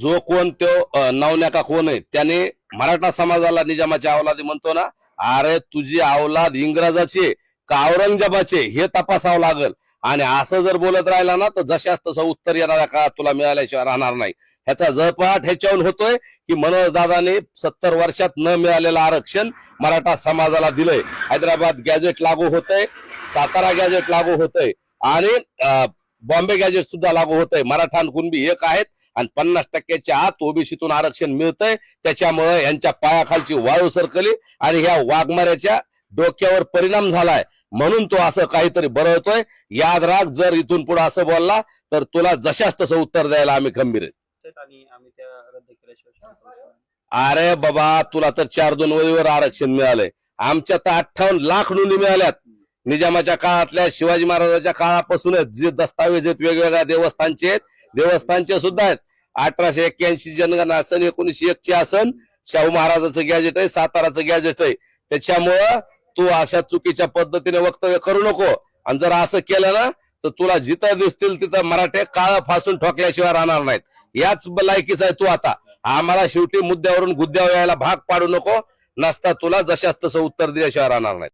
जो कोण तो नवन्याका कोण आहे त्याने मराठा समाजाला निजामाची अवलादी म्हणतो ना अरे तुझी अवलाद इंग्रजाची आहे का औरंगजेबाचे हे तपासावं लागल. आणि असं जर बोलत राहिला ना तर जशाच तसं उत्तर येणाऱ्या काळात तुला मिळाल्याशिवाय राहणार नाही. ह्याचा जळपाट ह्याच्याहून होतोय की मनोज दादाने सत्तर वर्षात न मिळालेलं आरक्षण मराठा समाजाला दिलंय. हैदराबाद गॅजेट लागू होतंय सातारा गॅजेट लागू होतंय आणि बॉम्बे गॅजेट सुद्धा लागू होतंय. मराठा कुणबी एक आहेत. आणि पन्नास टक्क्याच्या आत ओबीसीतून आरक्षण मिळतंय. त्याच्यामुळे यांच्या पायाखालची वाळू सरकली आणि ह्या वाघमाऱ्याच्या डोक्यावर परिणाम झालाय. म्हणून तो असं काहीतरी बरवतोय. याद राख जर इथून पुढे असं बोलला तर तुला जशाच तसं उत्तर द्यायला आम्ही खंबीर आहे. अरे बाबा तुला तर चार दोन वळीवर आरक्षण मिळालंय. आमच्या तर अठ्ठावन्न लाख नोंदी मिळाल्यात. निजामाच्या काळातल्या शिवाजी महाराजांच्या काळापासूनच जे दस्तावेज आहेत वेगवेगळ्या देवस्थानचे आहेत देवस्थानचे सुद्धा आहेत. अठराशे एक्क्याऐंशी जनगणना असन एकोणीशे एकचे असन शाहू महाराजाचं गॅजेट आहे साताराचं गॅजेट आहे. त्याच्यामुळं तू अशा चुकीच्या पद्धतीने वक्तव्य करू नको. आणि जर असं केलं ना तर तुला जिथं दिसतील तिथं मराठे काळ फासून ठोकल्याशिवाय राहणार नाहीत. याच लायकीच आहे तू आता. आम्हाला शेवटी मुद्द्यावरून गुद्द्यावर यायला भाग पाडू नको नसता तुला जशास तसं उत्तर दिल्याशिवाय राहणार नाही